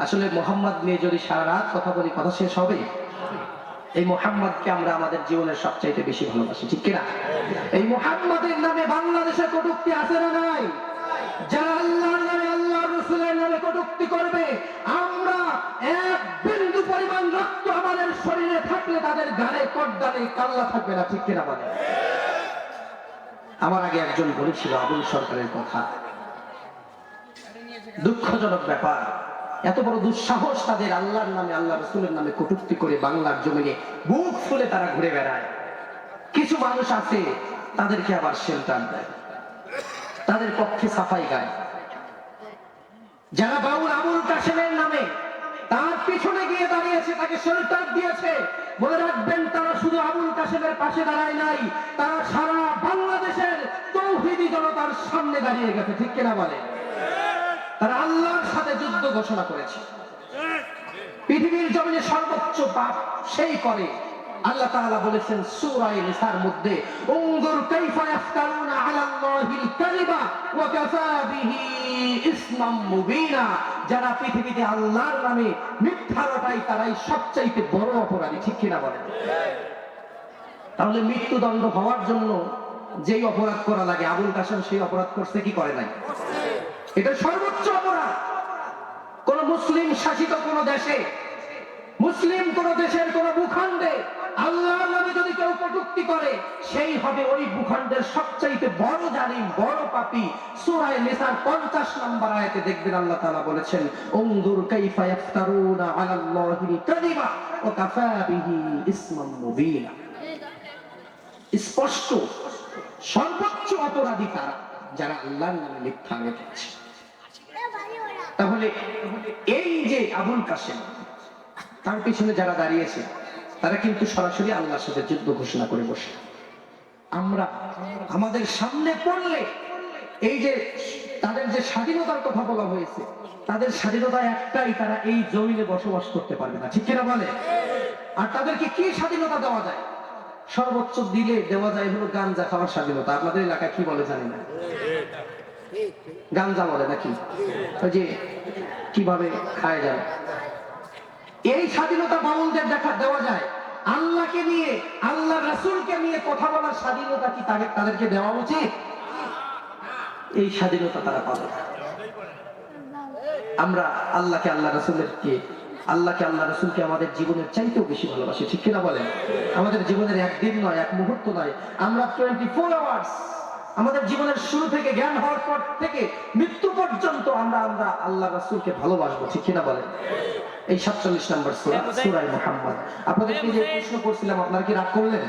আসলে মোহাম্মদ নিয়ে যদি সারা রাত কথা বলি, কথা শেষ হবে? এই মোহাম্মদকে আমরা আমাদের জীবনের সবচাইতে বেশি ভালোবাসি, ঠিক কিনা? এই মোহাম্মদের নামে বাংলাদেশে কটুক্তি আছে না নাই? যারা আল্লাহর নামে আল্লাহ রসুলের নামে কটুক্তি করবে, আমরা এক বিন্দু পরিমাণ রক্ত আমাদের শরীরে থাকলে তাদের গানে কড্ডানে কাল্লা থাকবে না, ঠিক কিনা বলে আমার আগে একজন বলেছিল, আবুল সরকারের কথা। দুঃখজনক ব্যাপার। এত বড় দুঃসাহস তাদের আল্লাহর নামে, আল্লাহ রসুলের নামে কটুক্তি করে বাংলার জমিনে বুক ফুলে তারা ঘুরে বেড়ায়। কিছু মানুষ আছে, তাদেরকে আবার শেল্টার দেয়। তাদের পক্ষে সাফাই গায়। যারা বাউল আবুল কাশেমের নামে, তার পিছনে গিয়ে দাঁড়িয়েছে, তাকে শেল্টার দিয়েছে। মনে রাখবেন, তারা শুধু আবুল কাশেমের পাশে দাঁড়ায় নাই, তারা সারা বাংলাদেশের তৌহিদি জনতার সামনে দাঁড়িয়ে গেছে, ঠিক কিনা বলে তারা যুদ্ধ ঘোষণা করেছে। পৃথিবীর জমিনে সর্বোচ্চ পাপ সেই করে। আল্লাহ তাআলা বলেছেন সূরা মধ্যে, উনজুর কাইফা ইফতারুনা আলা আল্লাহিল কাযিবা ওয়া কাফা বিহি ইসমাম মুবিনা। যারা পৃথিবীতে আল্লাহর নামে মিথ্যা তারাই সবচাইতে বড় অপরাধী, ঠিক বলেন? তাহলে মৃত্যুদণ্ড হওয়ার জন্য যেই অপরাধ করা লাগে, আবুল কাসেম সেই অপরাধ করছে, কি করে নাই? এটা সর্বোচ্চ অপরাধ। মুসলিম শাসিত কোন দেশে, মুসলিম কোন দেশের কোন ভূখণ্ডে, আল্লাহর নামে যদি কেউ কটুক্তি করে, সেই হবে ওই ভূখণ্ডের সবচাইতে বড় জালিম, বড় পাপী। 50 নম্বর দেখবেন আল্লাহ বলেছেন কাইফা ইফতারুনা ইসমান মুবিনা। স্পষ্ট, সর্বোচ্চ অপরাধী তারা, যারা আল্লাহর নামে মিথ্যা রেখেছে তাহলে এই যে আবুল কাসেম তার পিছনে যারা দাঁড়িয়েছে তারা কিন্তু সরাসরি আল্লাহর সাথে যুদ্ধ ঘোষণা করে বসে। আমরা আমাদের সামনে পড়লে এই যে তাদের যে স্বাধীনতার কথা বলা হয়েছে, তাদের স্বাধীনতা একটাই, তারা এই জমিনে বসবাস করতে পারবে না। ঠিক কিনা বলে? আর তাদেরকে কি স্বাধীনতা দেওয়া যায়? সর্বোচ্চ দিলে দেওয়া যায় হলো গাঞ্জা খাওয়ার স্বাধীনতা। আপনাদের এলাকায় কি বলে জানি না। গাঞ্জা বলে নাকি? যে কীভাবে খায় যায় এই স্বাধীনতা বাউলদের দেখা দেওয়া যায়। আল্লাহকে নিয়ে, আল্লাহ রাসূলকে নিয়ে কথা বলার স্বাধীনতা কি তাদের তাদেরকে দেওয়া উচিত? এই স্বাধীনতা তারা পাবে আমরা আল্লাহকে আল্লাহ রাসূলেরকে আল্লাহকে আল্লাহ রাসূলকে আমাদের জীবনের চাইতেও বেশি ভালোবাসি। ঠিক কিনা বলেন? আমাদের জীবনের একদিন নয়, এক মুহূর্ত নয়। আমরা টোয়েন্টি ফোর আওয়ার্স আমাদের জীবনের শুরু থেকে জ্ঞান হওয়ার পর থেকে মৃত্যু পর্যন্ত আমরা আমরা আল্লাহ রাসুলকে ভালোবাসবো ঠিক কিনা বলেন? এই সাতচল্লিশ নম্বর সুরা সুরাই মোহাম্মদ। আপনাদেরকে যে প্রশ্ন করছিলাম আপনারা কি রাগ করলেন?